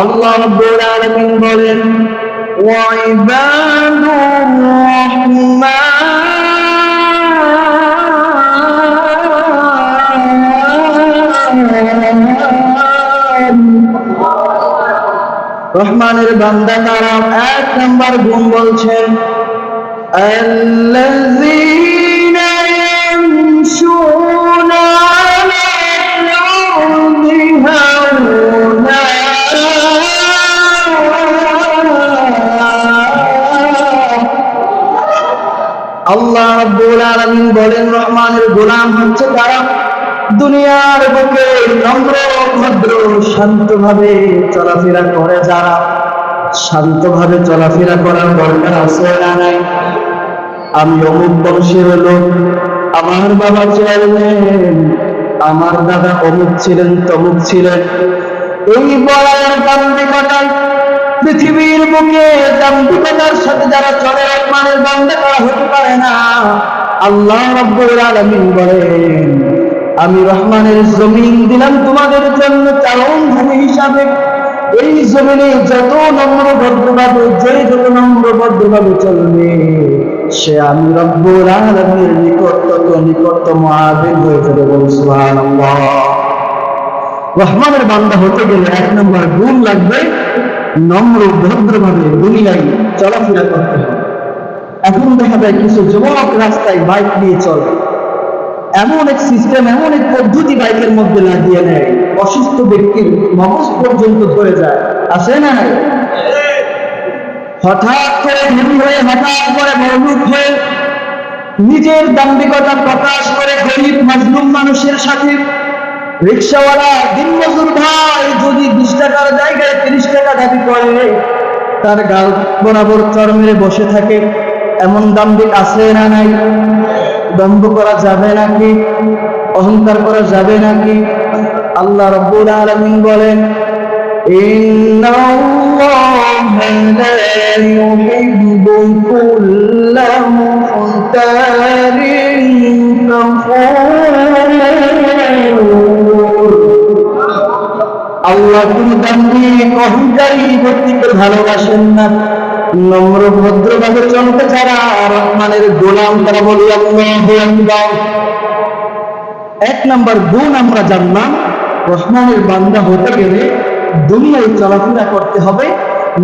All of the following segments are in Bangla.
আল্লাহ রাব্বুল আলামিন বলেন, ওয়া ইবাদুর রহমান। রহমানের বান্দা তারা এক নম্বর গুণ বলছেন, আল্লাযী আলামিন বলেন, রহমানের গোলাম হচ্ছে তারা দুনিয়ার বুকে নম্র, ভদ্র, শান্তভাবে চলাফেরা করে, যারা শান্তভাবে চলাফেরা করার দরকার আছে না নাই। আমি অমুক বংশের লোক, আমার বাবা চেয়ারম্যান, আমার দাদা অমুক ছিলেন, তমুক ছিলেন। এই বলার দাম্ভিকতায় পৃথিবীর বুকে দাম্ভিকতার সাথে যারা চলে রহমানের বান্দা করা হতে পারে না। আল্লাহ রাব্বুল আলামিন বলেন, আমি রহমানের জমিন দিলাম তোমাদের জন্য চারণ ভূমি হিসাবে। এই জমিনে যত নম্র ভদ্রভাবে যে যত নম্র ভদ্রভাবে চলবে, সে আমি রব্বুল আলামিনের নিকট, তত নিকটতম আবেগ হয়ে যাবে বল সুবহানাল্লাহ। রহমানের বান্দা হতে গেলে এক নম্বর গুণ লাগবে নম্র ভদ্রভাবে দুনিয়ায় চলাফেরা করতে হবে। এখন দেখা যায় কিছু যুবক রাস্তায় বাইক নিয়ে চলে। এমন এক সিস্টেম এমন এক পদ্ধতি বাইকের মধ্যে লাগিয়ে নেয়। অসুস্থ ব্যক্তির মগজ পর্যন্ত ধরে যায়। আসে না? হঠাৎ করে ধনী হয়ে, হঠাৎ করে মৌলুক হয়ে নিজের দাম্ভিকতা প্রকাশ করে গরিব, মাজলুম মানুষের সাথে। রিক্সাওয়ালা দিনমজুর ভাই, যদি বিশ টাকার জায়গায় তিরিশ টাকা দাবি করে, তার গাল বরাবর চর মেরে বসে থাকে। এমন দাম্ভিক আছে না নাই? দম্ভ করা যাবে নাকি? অহংকার করা যাবে নাকি? আল্লাহ রব্বুল আলমিন বলেন আল্লাহ কোন দাম্ভিক অহংকারী ব্যক্তিকে ভালোবাসেন না। নম্র ভদ্রভাবে চলতে ছাড়া রহমানের গোলাম তারা বলি, আল্লাহ এক নাম্বার গুণ আমরা জানলাম, রহমানের বান্দা হতে গেলে দুনিয়ায় চলাফেরা করতে হবে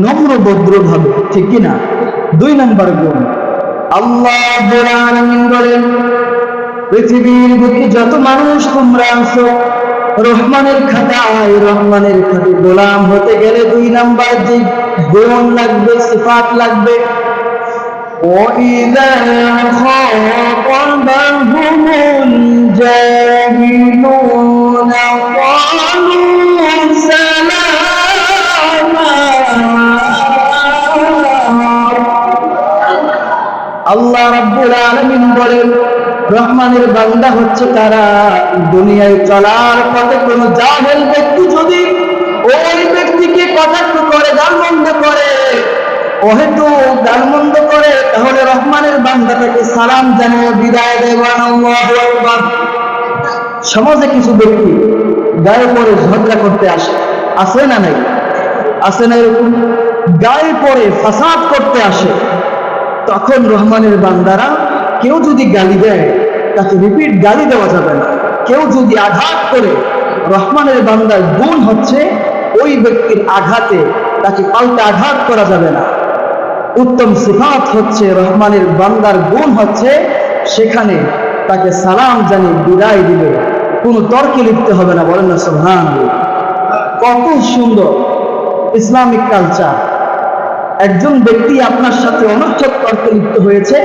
নম্র ভদ্রভাবে ঠিক কিনা দুই নাম্বার গুণ, আল্লাহ বলেন, পৃথিবীর বুকে যত মানুষ তোমরা আছো রহমানের খাতায় রহমানের খাতে গোলাম হতে গেলে দুই নাম্বার যে গুণ লাগবে সিফাত লাগবে وإذا خاطبهم الجاهلون قالوا سلاما আল্লাহ রাব্বুল আলামিন বলেন রহমানের বান্দা হচ্ছে তারা। দুনিয়ায় চলার পথে কোনো জাহেল ব্যক্তি যদি ওই ব্যক্তিকে কটাক্ষ করে গালমন্দ করে ওহেতু গালমন্দ করে, তাহলে রহমানের বান্দাটাকে সালাম জানিয়ে বিদায় আকবার। সমাজে কিছু ব্যক্তি গায়ে পরে ঝগড়া করতে আসে আসে না নাই? আসে না এরকম? গায়ে পরে ফাসাদ করতে আসে। তখন রহমানের বান্দারা কেউ যদি গালি দেয় তাকে রিপিট গালি দেওয়া যাবে না। কেউ যদি আঘাত করে, রহমানের বান্দার গুণ হচ্ছে, ওই ব্যক্তির আঘাতে তাকে পাল্টা আঘাত করা যাবে না। উত্তম সিফাত হচ্ছে, রহমানের বান্দার গুণ হচ্ছে, সেখানে তাকে সালাম জানিয়ে বিদায় দিবে। কোনো তর্কে লিখতে হবে না, বলেন না সোহান কত সুন্দর ইসলামিক কালচার। একজন ব্যক্তি আপনার সাথে অনর্থক তর্কে লিপ্ত হয়েছে,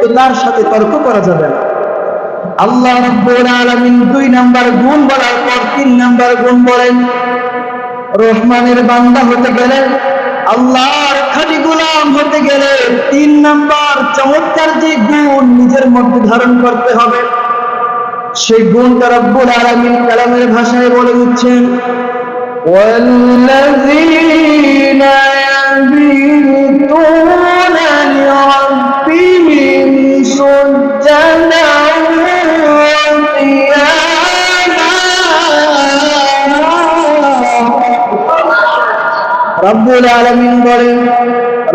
তো তার সাথে তর্ক করা যাবে না। আল্লাহ রাব্বুল আলামিন দুই নাম্বার গুণ বলার পর তিন নাম্বার গুণ বলেন রহমানের বান্দা হতে গেলে আল্লাহর খালি গোলাম হতে গেলে তিন নাম্বার চমৎকার যে গুণ নিজের মধ্যে ধারণ করতে হবে সেই গুণটা রব্বুল আলামিন কালামের ভাষায় বলে দিচ্ছেন والذين يبيتون لربهم سجدا রব্বুল আলমিন বলেন,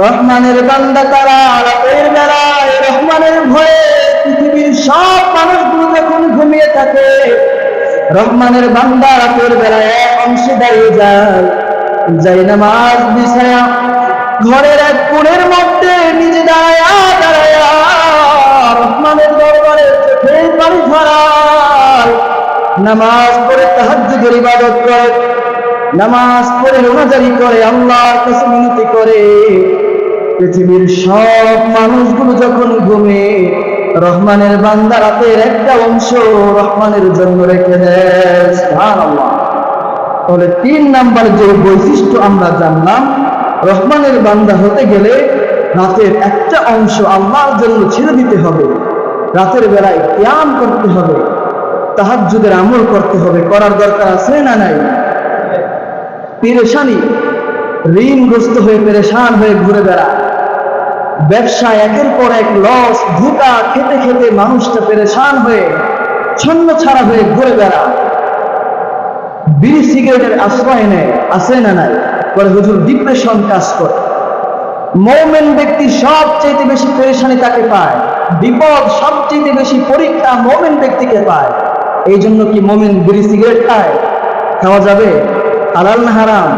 রহমানের বান্দা তারা রাতের বেলায়, রহমানের ভয়ে পৃথিবীর সব মানুষগুলো যখন ঘুমিয়ে থাকে, রহমানের বান্দা রাতের বেলায় এক অংশে দাঁড়িয়ে যায় যাই নামাজ বিছায়া, ঘরের এক কোণের মধ্যে নিজে দাঁড়ায়া দাঁড়ায়া রহমানের দরবারে চোখের পানি ধরায়, নামাজ পড়ে তাহাজ্জুদের ইবাদত করে। নামাজ পড়ে রোজারি করে, আল্লাহর কাছে মিনতি করে। পৃথিবীর সব মানুষগুলো যখন ঘুমে, রহমানের বান্দা রাতের একটা অংশ রহমানের জন্য রেখে দেয়। তাহলে তিন নাম্বার যে বৈশিষ্ট্য আমরা জানলাম, রহমানের বান্দা হতে গেলে রাতের একটা অংশ আল্লাহর জন্য ছেড়ে দিতে হবে। রাতের বেলায় জ্ঞান করতে হবে, তাহাজ্জুদের আমল করতে হবে, করার দরকার আছে না নাই? পেরেশানি। ঋণগ্রস্ত হয়ে পেরেশান হয়ে ঘুরে বেড়ায় ব্যবসা একের পর এক লস ধোকা খেতে খেতে মানুষটা পেরেশান হয়ে ছন্ন ছাড়া হয়ে ঘুরে বেড়ায় বিড়ি সিগারেটের আশ্রয় নেয় আছে না নাই? পরে হুজুর ডিপ্রেশন কাজ করে। মৌমেন ব্যক্তি সবচেয়ে বেশি পেরেশানি তাকে পায়? বিপদ সবচেয়ে বেশি পরীক্ষা মোমেন ব্যক্তিকে পায়। এই জন্য কি মোমেন বিড়ি সিগারেট খায়? খাওয়া যাবে? হালাল না হারাম?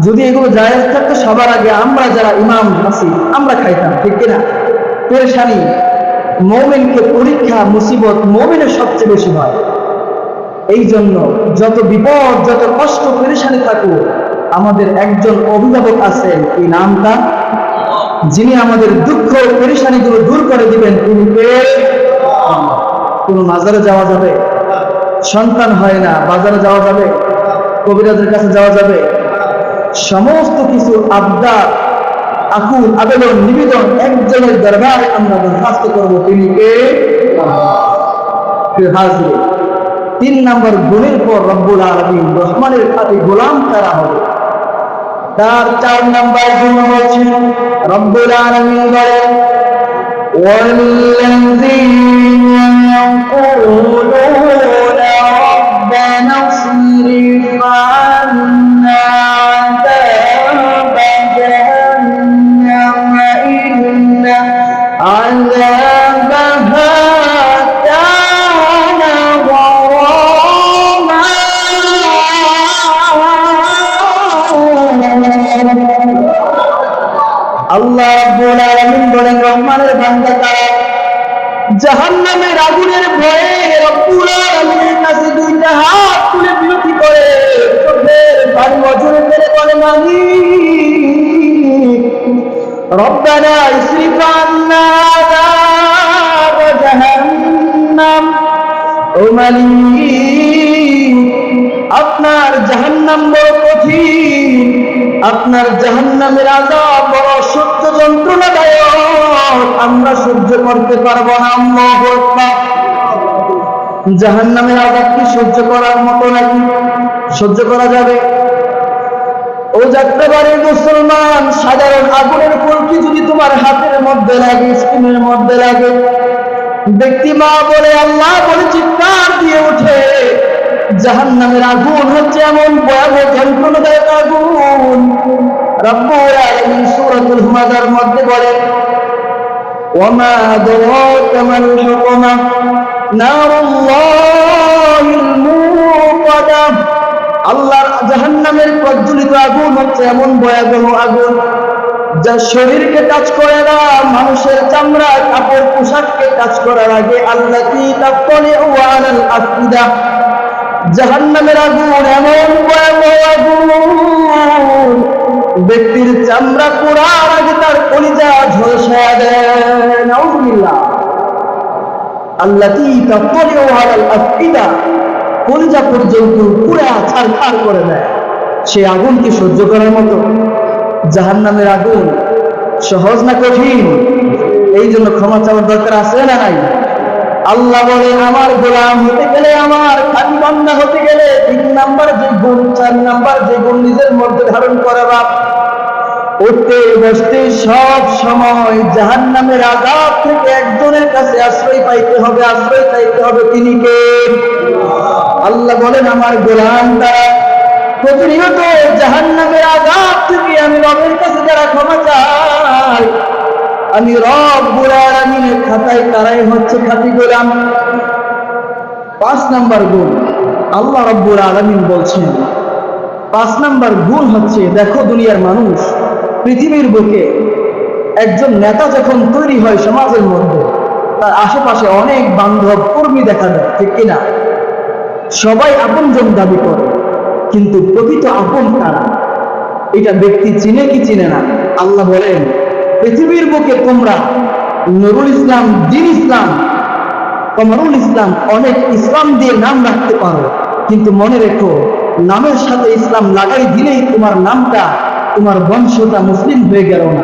যদি এগুলো জায়েজ থাকতো সবার আগে আমরা যারা ইমাম আছি, আমরা খাইতাম, ঠিক কিনা? পেরেশানি। মোমেনকে পরীক্ষা, মুসিবত মোমেনের সবচেয়ে বেশি হয়। এই জন্য যত বিপদ, যত কষ্ট, পেরেশানি থাকুক, আমাদের একজন অভিভাবক আছেন, এই নামটা। যিনি আমাদের দুঃখ, পেরেশানিগুলো দূর করে দিবেন, তিনি কোনো মাজারে যাওয়া যাবে? সন্তান হয় না, বাজারে যাওয়া যাবে? কবিরাজের কাছে যাওয়া যাবে সমস্ত কিছু আবদার আকুল আবেদন নিবেদন একজনের দরবারে আমরা দরখাস্ত করবো তিনি কে ফির হাজির তিন নম্বর গুণের পর রব্বুল আলমিন রহমানের খাতে গোলাম করা হবে তার চার নম্বর গুণ হচ্ছে রব্বুল আলমিন বলেন والذين يقولون اصرف عنا عذاب جهنم إن عذابها كان غراما আল্লাহ রাব্বুল আলামিন বলেন রহমানের বান্দা তারা জাহান্নামের আগুনের বছরে ফেলে বলে আন্না আযাব জাহান্নাম। ও মালিক, আপনার জাহান্নাম বড় কঠিন, আপনার জাহান্নামের আজাব বড় সত্য যন্ত্রণাদায়ক, আমরা সহ্য করতে পারব না জাহান্নামের আজাব কি সহ্য করার মতো নাকি? সহ্য করা যাবে? ও যাত্রাবাড়ির মুসলমান, সাধারণ আগুনের ফুলকি যদি তোমার হাতের মধ্যে লাগে, স্কিনের মধ্যে লাগে, ব্যক্তি মা বলে, আল্লাহ বলে, চিৎকার দিয়ে ওঠে। জাহান নামের আগুন হচ্ছে এমন ভয়াবহ যন্ত্রণাদায়ক আগুন। রব্বুল আলামিন সূরাতুল হুমাযার মধ্যে বলে ওয়ামা আদরাকা মাল হুকমা নারুল্লাহিল মুকাদা আল্লাহর জাহান্নামের প্রজ্বলিত আগুন হচ্ছে এমন ভয়াবহ আগুন যা শরীরকে টাচ করে না, মানুষের চামড়া, কাপড়, পোশাককে টাচ করার আগে আল্লাহ কি তাপলে ওয়ালাল আফিদা। জাহান্নামের আগুন এমন ভয়াবহ আগুন, ব্যক্তির চামড়া পোড়ার আগে তার কলিজা ঝলসায়া দেয়, নাউজুবিল্লাহ। আল্লাতি তাপলে ওয়ালাল আফিদা। কলিজা পর্যন্ত পুরা ছাড়খাড় করে দেয়। সে আগুন কি সহ্য করার মতো জাহান্নামের আগুন সহজ না কঠিন? এই জন্য ক্ষমা চাওয়ার দরকার আছে না নাই? আল্লাহ বলে, আমার গোলাম হতে গেলে আমার খালি বান্দা হতে গেলে তিন নাম্বার যে গুণ, চার নাম্বার যে গুণ নিজের মধ্যে ধারণ করা বাপ। উঠতে বসতে সব সময় জাহান নামের আজাব থেকে একজনের কাছে আশ্রয় পাইতে হবে, আশ্রয় চাইতে হবে। তিনি কে? আল্লাহ বলেন, আমার গোলাম দ্বারা প্রতিনিয়ত জাহান নামের আজাদ থেকে আমি রবের কাছে যারা ক্ষমা চায়, আমি রব্বুল আলামিনের খাতায় তারাই হচ্ছে খাতি গোলাম। পাঁচ নাম্বার গুণ, আল্লাহ রব্বুল আলামিন বলছেন, পাঁচ নাম্বার গুণ হচ্ছে, দেখো দুনিয়ার মানুষ পৃথিবীর বুকে একজন নেতা যখন তৈরি হয় সমাজের মধ্যে, তার আশেপাশে অনেক বান্ধব কর্মী দেখা যায়, ঠিক কিনা? সবাই আপনজন দাবি করে, কিন্তু প্রকৃত আপন কারা? এটা ব্যক্তি চিনে কি চিনে না? আল্লাহ বলেন, পৃথিবীর বুকে তোমরা নুরুল ইসলাম, দিন ইসলাম, কমরুল ইসলাম অনেক ইসলাম দিয়ে নাম রাখতে পারো, কিন্তু মনে রেখো, নামের সাথে ইসলাম লাগাই দিলেই তোমার নামটা তোমার বংশটা মুসলিম হয়ে গেল না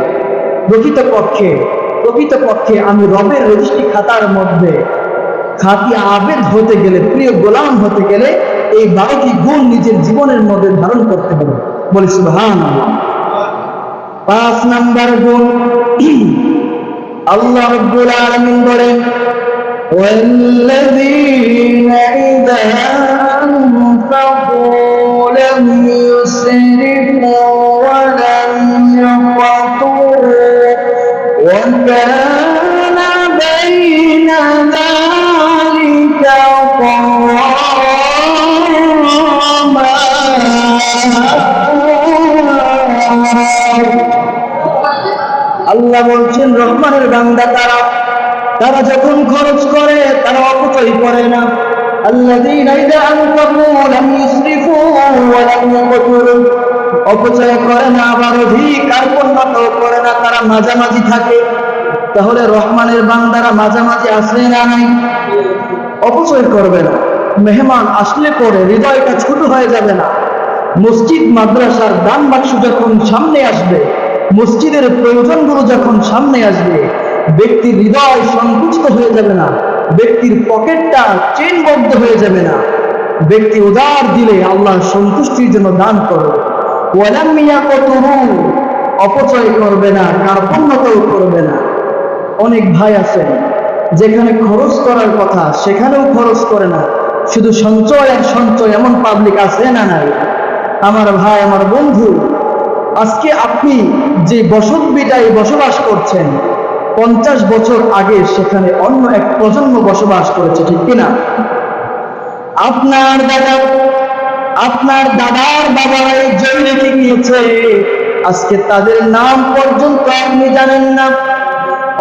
প্রকৃত পক্ষে প্রকৃত পক্ষে আমি রবের রেজিস্ট্রি খাতার মধ্যে খাতি আবেদ হতে গেলে প্রিয় গোলাম হতে গেলে এই বারোটি গুণ নিজের জীবনের মধ্যে ধারণ করতে হবে বলি সুবহান পাঁচ নাম্বার গুণ আল্লাহ রব্বুল আলামিন বলেন والذين إذا أنفقوا الذين إذا أنفقوا لم يسرفوا ولم يقتروا অপচয় করে না আবার অধিক আর পণ্যতাও করে না তারা মাঝামাঝি থাকে তাহলে রহমানের বান্দারা মাঝামাঝি আসলে না নাই অপচয় করবে না মেহমান আসলে পরে হৃদয়টা ছোট হয়ে যাবে না মসজিদ মাদ্রাসার দান বাক্স যখন সামনে আসবে মসজিদের প্রয়োজনগুলো যখন সামনে আসবে ব্যক্তির হৃদয় সংকুচিত হয়ে যাবে না ব্যক্তির পকেটটা চেনবদ্ধ হয়ে যাবে না। ব্যক্তি উদার দিলে আল্লাহ সন্তুষ্টির জন্য দান করবে। ওয়ালামিয়া কতরু অপচয় করবে না, কার্পণ্যতাও করবে না। অনেক ভাই আছেন, যেখানে খরচ করার কথা, সেখানেও খরচ করে না। শুধু সঞ্চয় আর সঞ্চয় এমন পাবলিক আছে না নাই? আমার ভাই, আমার বন্ধু, আজকে আপনি যে বসত বিটায় বসবাস করছেন পঞ্চাশ বছর আগে সেখানে অন্য এক প্রজন্ম বসবাস করেছে, ঠিক কিনা? আপনার দাদা, আপনার দাদার বাবা এই জমি রেখে গিয়েছে আজকে তাদের নাম পর্যন্ত আপনি জানেন না।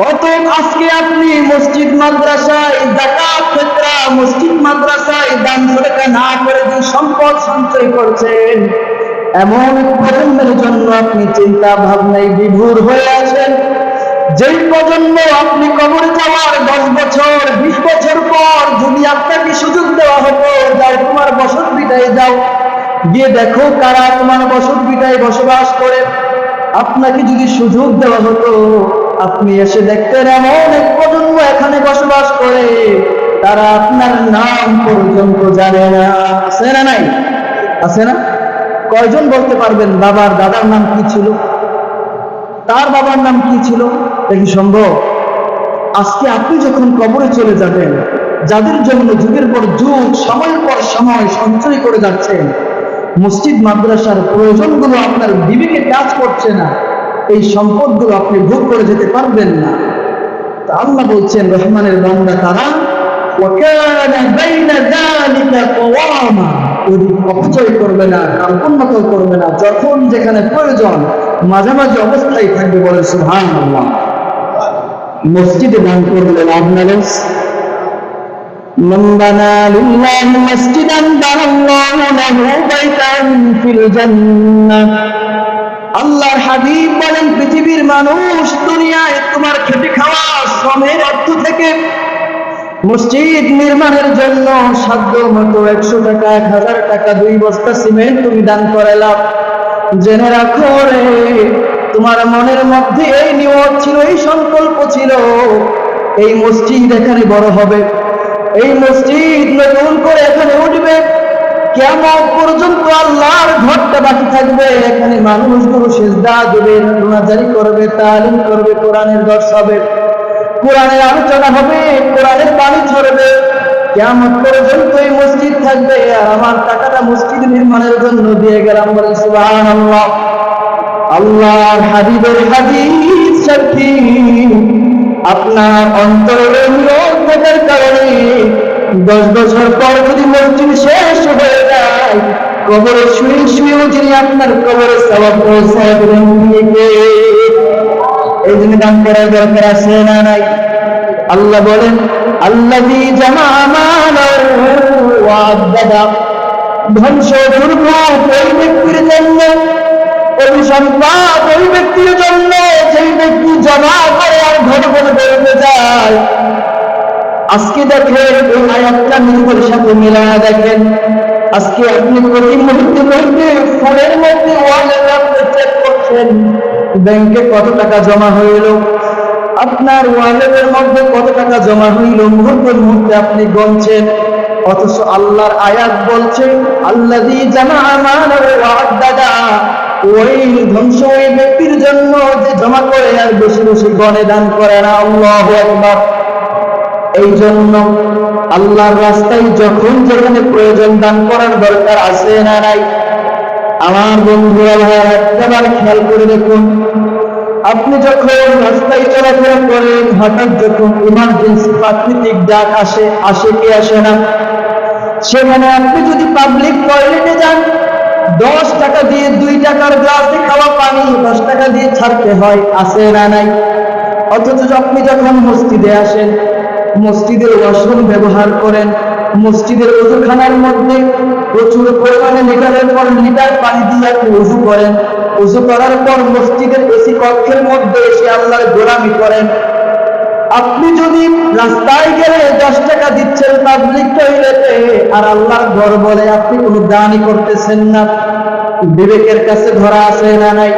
অতএব আজকে আপনি মসজিদ, মাদ্রাসায় জাকাত ফেতরা, মসজিদ, মাদ্রাসায় দান সরকার না করে যে সম্পদ সঞ্চয় করছেন, এমন প্রজন্মের জন্য আপনি চিন্তা ভাবনায় বিভোর হয়ে যেই প্রজন্ম আপনি কবরে যাওয়ার দশ বছর, বিশ বছর পর যদি আপনাকে সুযোগ দেওয়া হতো যাও তোমার বসত বিদায় যাও গিয়ে দেখো কারা তোমার বসত বিদায় বসবাস করে। আপনাকে যদি সুযোগ দেওয়া হতো, আপনি এসে দেখতেন এমন এক প্রজন্ম এখানে বসবাস করে। তারা আপনার নাম পর্যন্ত জানে না। আছে না নাই? আছে না? কয়জন বলতে পারবেন? বাবার, দাদার নাম কি ছিল? তার বাবার নাম কি ছিল? এটা সম্ভব আজকে আপনি যখন কবরে চলে যাবেন, যাদের জন্য যুগের পর যুগ, সময়ের পর সময় সঞ্চয় করে যাচ্ছেন, মসজিদ, মাদ্রাসার প্রয়োজনগুলো আপনার বিবেকে কাজ করছে না, এই সম্পদগুলো আপনি ভোগ করে যেতে পারবেন না। তা আল্লাহ বলছেন, রহমানের বান্দা তারা অপচয় করবে না কার্পণ্যতল করবে না, যখন যেখানে প্রয়োজন মাঝামাঝি অবস্থায় থাকবে বলে সুহান আল্লাহ মসজিদে দান করলে লাভ না লস من بنى لله مسجدا بنى الله له بيتا في الجنة আল্লাহর হাবিব বলেন পৃথিবীর মানুষ দুনিয়ায় তোমার খেটে খাওয়া শ্রমের অর্থ থেকে মসজিদ নির্মাণের জন্য সাধ্য মতো একশো টাকা, এক হাজার টাকা, দুই বস্তা সিমেন্ট তুমি দান করালাম জেনে রাখো রে, তোমার মনের মধ্যে এই নিয়ত ছিল, এই সংকল্প ছিল, এই মসজিদ এখানে বড় হবে। এই মসজিদ নতুন করে এখানে উঠবে। কেমন পর্যন্ত আল্লাহর ঘরটা বাকি থাকবে, এখানে মানুষগুলো সেজদা দেবে রোনাজারি করবে, তালিম করবে, কোরআনের দর্শ হবে। কোরআনের আলোচনা হবে, কোরআনের পানি ছড়বে কেমন পর্যন্ত এই মসজিদ থাকবে, আর আমার টাকাটা মসজিদ নির্মাণের জন্য দিয়ে গেলাম বলে সুবহানাল্লাহ আল্লাহর হাবিবের হাদিস সাক্ষী আপনার অন্তরের থাকার কারণে দশ বছর পর যদি মসজিদ শেষ হয়ে যায়, কবরে শুয়ে শুয়েও যিনি আপনার কবরে সবাব পৌঁছায় কে? এই জন্য দান করার দরকার আছে না নাই? আল্লাহ বলেন আল্লাহি ধ্বংস দুর্ভ ওই ব্যক্তির জন্য, অভিসম্পাদ ওই ব্যক্তির জন্য সেই ব্যক্তি জমা করে আর ঘন ঘন বেরোতে যায় আজকে দেখেন, এই আয়াতটা নিজেদের সাথে মিলায়া দেখেন। আজকে আপনি প্রতি মুহূর্তে মুহূর্তে ফোনের মধ্যে ওয়ালের চেক করছেন। ব্যাংকে কত টাকা জমা হইল? আপনার ওয়ালেটের মধ্যে কত টাকা জমা হইল? মুহূর্তে মুহূর্তে আপনি গণছেন অথচ আল্লাহর আয়াত বলছে আল্লাহ ওয়া আদ্দাদা ওই ধ্বংস ওই ব্যক্তির জন্য যে জমা করে আর বেশি বেশি গণে দান করে না, আল্লাহু আকবার। এই জন্য আল্লাহর রাস্তায় যখন যেখানে প্রয়োজন দান করার দরকার আছে না নাই আমার বন্ধুরা ভাইয়ারা, একবার খেয়াল করে দেখুন, আপনি যখন রাস্তায় চলাফেরা করেন, হঠাৎ যখন ইমার্জেন্সি প্রাকৃতিক ডাক আসে আসে কি আসে না? সেখানে আপনি যদি পাবলিক টয়লেটে যান, দশ টাকা দিয়ে দুই টাকার গ্লাসে খাওয়া পানি, দশ টাকা দিয়ে ছাড়তে হয় আসে না নাই? অথচ আপনি যখন মসজিদে আসেন মসজিদের ওয়াশরুম ব্যবহার করেন। মসজিদের ওজুখানার মধ্যে প্রচুর পরিমাণে লিটারের পর লিটার পানি দিয়ে উজু করেন। উজু করার পর মসজিদের এসি কক্ষের মধ্যে এসে আল্লাহর গোলামি করেন। আপনি যদি রাস্তায় গেলে দশ টাকা দিচ্ছেন পাবলিক টয়লেটে আর আল্লাহর ঘর বলে আপনি কোনো দানই করতেছেন না। বিবেকের কাছে ধরা আছে না নাই?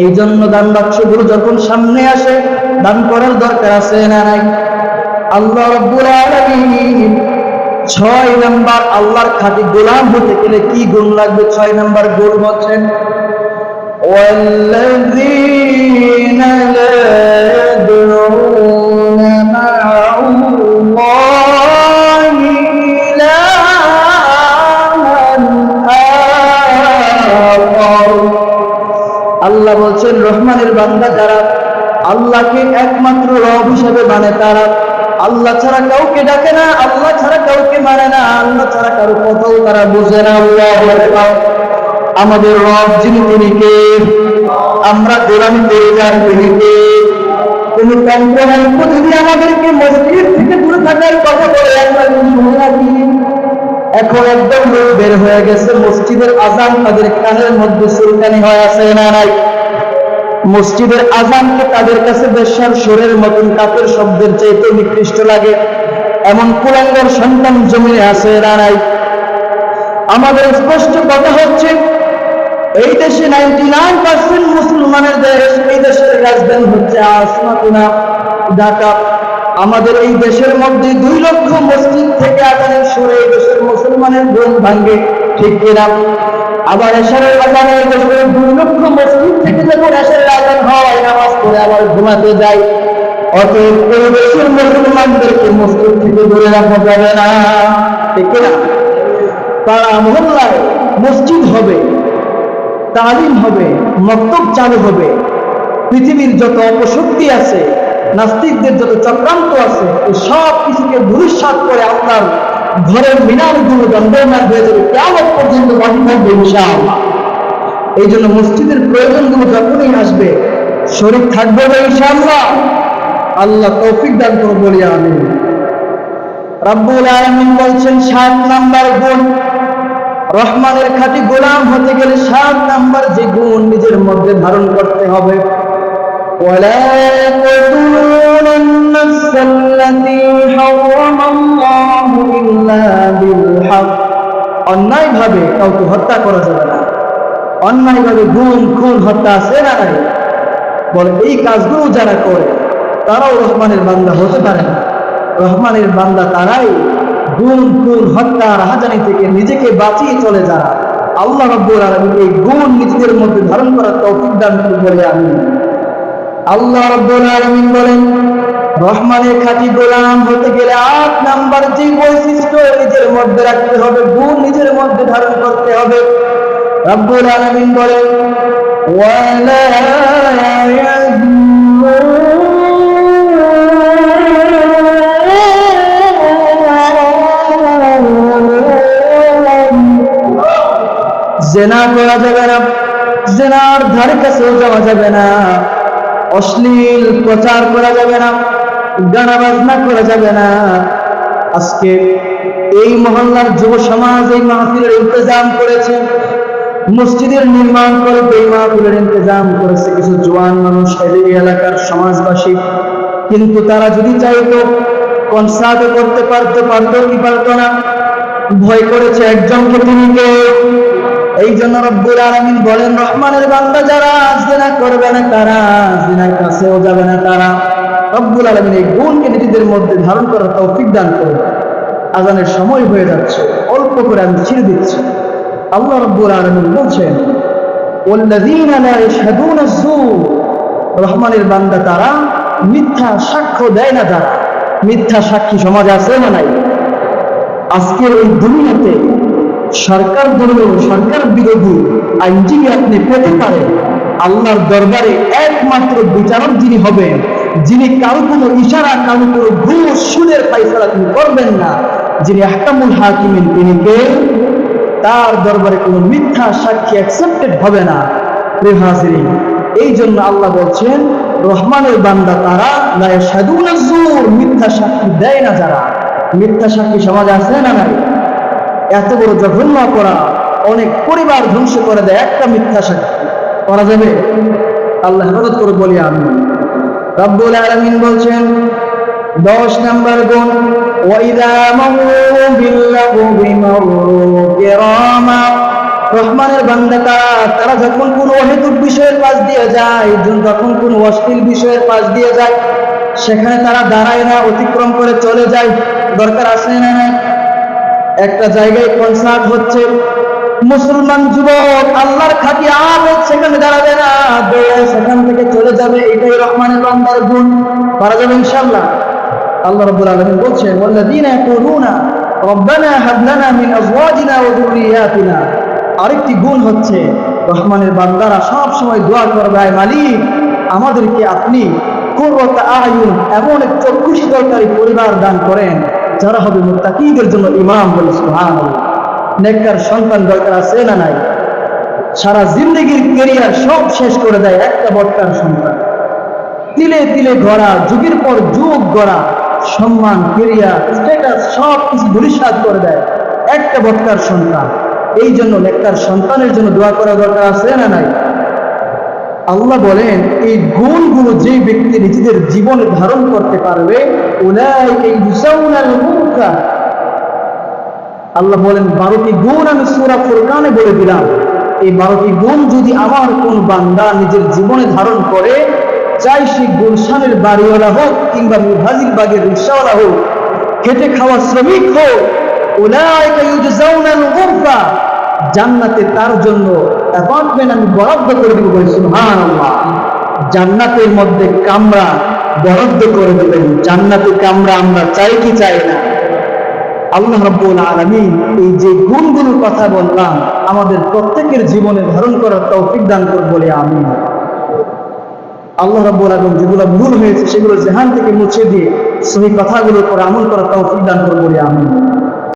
এই জন্য দান বাক্সগুলো যখন সামনে আসে দান করার দরকার আছে না নাই আল্লাহ রব্বুল আলামিন ছয় নাম্বার আল্লাহর খাঁটি গোলাম হতে গেলে কি গুণ লাগবে ছয় নাম্বার গুণ বলছেন والذين لا يدعون مع الله إلها آخر আল্লাহ বলছেন রহমানের বান্দা যারা আল্লাহকে একমাত্র রব হিসেবে মানে তারা। আল্লাহ ছাড়া কাউকে ডাকে না, আল্লাহ ছাড়া কাউকে মানে না, আল্লাহ ছাড়া কারও কথাও তারা বুঝে না আমাদের রব যিনি তিনি কে? আমরা গোলামি করে যান তিনি কে? কোন যদি আমাদেরকে মসজিদ থেকে দূরে থাকার কথা বলে কিন্তু শুনে রাখি? এখন একদম লোক বের হয়ে গেছে, মসজিদের আজান তাদের কানের মধ্যে সুলকানি হয়ে আছে না নাই? মসজিদের আজানকে তাদের কাছে বেশ্যার সুরের মতন কাপের শব্দের চাইতে নিকৃষ্ট লাগে। এমন কুলাঙ্গর সন্তান জমিনে আছে না নাই? আমাদের স্পষ্ট কথা হচ্ছে, এই দেশে নাইনটি নাইন পার্সেন্ট মুসলমানের দেশ, এই দেশের রাজধানী হচ্ছে আসমাতুনা ঢাকা। আমাদের এই দেশের মধ্যে দুই লক্ষ মসজিদ থেকে আজানের সুরে এই দেশের মুসলমানের ঘুম ভাঙ্গে ঠিক কিনা? আবার এশারের আজানে এই দেশের দুই লক্ষ মসজিদ থেকে যখন এশারের আজান হয়, নামাজ পড়ে আবার ঘুমাতে যায়। অতএব এই দেশের মুসলমানদেরকে মসজিদ থেকে দূরে রাখা যাবে না। ঠিক কিনা? পাড়া মহল্লায় মসজিদ হবে, তালিম হবে, মক্তব চালু হবে। পৃথিবীর যত অপশক্তি আছে, নাস্তিকদের যত চক্রান্ত আছে সব কিছুকে ভবিষ্যৎ করে আপনার ঘরের মিনারগুলো দণ্ডনার হয়ে যাবে কেমন পর্যন্ত বাকি থাকবে ইনশাআল্লাহ। এই জন্য মসজিদের প্রয়োজনগুলো যখনই আসবে, শরীর থাকবে না আল্লাহ তৌফিক দান করে বলি আমি রাব্বুল বলছেন, সাত নাম্বার গুণ। রহমানের খাঁটি গোলাম হতে গেলে সাত নাম্বার যে গুণ নিজের মধ্যে ধারণ করতে হবে। বলে يقتلون النفس التي حرم الله إلا بالحق অন্যায় ভাবে কাউকে হত্যা করা যাবে না অন্যায় ভাবে গুম খুন হত্যা আছে না নাই বলে এই কাজগুলো যারা করে তারাও রহমানের বান্দা হতে পারে না রহমানের বান্দা তারাই গুণ খুন হত্যা রাহাজানি থেকে নিজেকে বাঁচিয়ে চলে যারা আল্লাহ রব্বুল আলমী এই গুণ নিজেদের মধ্যে ধারণ করার তৌফিক দান করুন বলে আমি আল্লাহ রব্বুল আলামিন বলেন, রহমানের খাতি গোলাম হতে গেলে আট নাম্বার যে বৈশিষ্ট্য নিজের মধ্যে রাখতে হবে, গুণ নিজের মধ্যে ধারণ করতে হবে। রব্বুল আলামিন বলেন জেনা করা যাবে না, জেনার ধারে কাছেও যাওয়া যাবে না। অশ্লীল প্রচার করা যাবে না গানা বাজনা করা যাবে না। আজকে এই মহল্লার যুব সমাজ এই মাহফিলের ইন্তজাম করেছে, মসজিদের নির্মাণ করে এই মাহফিলের ইন্তজাম করেছে কিছু জোয়ান মানুষ এই এলাকার সমাজবাসী। কিন্তু তারা যদি চাইতো কনসার্ট করতে পারতো পারতো কি পারতো না, ভয় করেছে একজনকে তিনি কে এই জন্য রব্বুল আলমিন বলেন, রহমানের বান্দা যারা আজদিনা করবে না, তারা আজদিনার কাছেও যাবে না, তারা রব্বুল আলমিন এই গুণকে নিজেদের মধ্যে ধারণ করার তৌফিক দান করবে আজানের সময় হয়ে যাচ্ছে, অল্প করে আমি ছিঁড়ে দিচ্ছি। আল্লাহ রব্বুল আলমিন বলছেন রহমানের বান্দা তারা মিথ্যা সাক্ষ্য দেয় না তারা মিথ্যা সাক্ষী সমাজ আছে না নাই আজকের এই দুনিয়াতে সরকার দলীয় সরকার বিরোধী আইনজীবী আপনি পেতে পারেন, আল্লাহর দরবারে একমাত্র বিচারক যিনি হবেন, যিনি কারও কোনো ইশারা, কারও কোনো ঘুষ সুদের ফাইসলা তিনি করবেন না, যিনি আহকামুল হাকিমিন, তিনি কে? তার দরবারে কোনো মিথ্যা সাক্ষী অ্যাকসেপ্টেড হবে না। প্রিয় এই জন্য আল্লাহ বলছেন, রহমানের বান্দা তারা মিথ্যা সাক্ষী দেয় না যারা। মিথ্যা সাক্ষী সমাজ আছে না নাই? এত বড় জঘন্য করা, অনেক পরিবার ধ্বংস করে দেয়, একটা মিথ্যা সাক্ষী। করা যাবে? আল্লাহ হেফাজত করে বলি আমি রব্বুল আলামিন বলছেন, দশ নম্বর গুণ রহমানের বান্দা তারা তারা যখন কোন অহেতুক বিষয়ের পাশ দিয়ে যায় যখন কোন অশ্লীল বিষয়ের পাশ দিয়ে যায়, সেখানে তারা দাঁড়ায় না, অতিক্রম করে চলে যায়। দরকার আছে না না একটা জায়গায় কনসার্ট হচ্ছে। মুসলমান যুবক আল্লাহর খাতি আবেদ সেখানে দাঁড়াবে না, দৌড়ে সেখান থেকে চলে যাবে, এটাই রহমানের বান্দার গুণ। পারা যাবে ইনশাআল্লাহ। আল্লাহ রাব্বুল আলামিন বলছেন, ওয়াল্লাযীনা ইয়াকুলুনা রব্বানা হাব লানা মিন আজওয়াজিনা ওয়া যুররিয়াতিনা। আরেকটি গুণ হচ্ছে, রহমানের বান্দারা সব সময় দোয়া করবে, আয় মালিক, আমাদেরকে আপনি কুররাত আয়ুন এমন এক চক্ষু শীতলকারী পরিবার দান করেন। যারা হবে মুত্তাকিদের জন্য ইমাম বলে নেককার সন্তান দরকার আছে না নাই? সারা জিন্দগির কেরিয়ার সব শেষ করে দেয় একটা বটকার সন্তান। তিলে তিলে গড়া, যুগের পর যুগ গড়া, সম্মান কেরিয়ার স্ট্যাটাস সব কিছু ধূলিসাৎ করে দেয় একটা বটকার সন্তান। এই জন্য নেককার সন্তানের জন্য দোয়া করা দরকার আছে না নাই? আল্লাহ বলেন, এই গুণগুলো যে ব্যক্তি নিজেদের জীবনে ধারণ করতে পারবে আল্লাহ বলেন, বারোটি গুণ আমি সুরা ফুরকানে বলে দিলাম। এই বারোটি গুণ যদি আমার কোন বান্দা নিজের জীবনে ধারণ করে, চাই সে গুলশানের বাড়িওয়ালা হোক কিংবা মুহাজির বাগের রিক্সাওয়ালা হোক, খেটে খাওয়া শ্রমিক হোক গুরফা জান্নাতে তার জন্য অ্যাপার্টমেন্ট আমি বরাদ্দ করে দিব বলে সুবহানাল্লাহ। জান্নাতের মধ্যে কামরা বরাদ্দ করে দেবেন। জান্নাতে কামরা আমরা চাই কি চাই না? আল্লাহ রব্বুল আলামিন এই যে গুণগুলোর কথা বললাম, আমাদের প্রত্যেকের জীবনে ধারণ করার তৌফিক দান করব বলে আমি আল্লাহ রব্বুল আলম যেগুলো ভুল হয়েছে, সেগুলো জেহান থেকে মুছে দিয়ে সেই কথাগুলোর পর আমল করার তৌফিক দান করব বলে আমি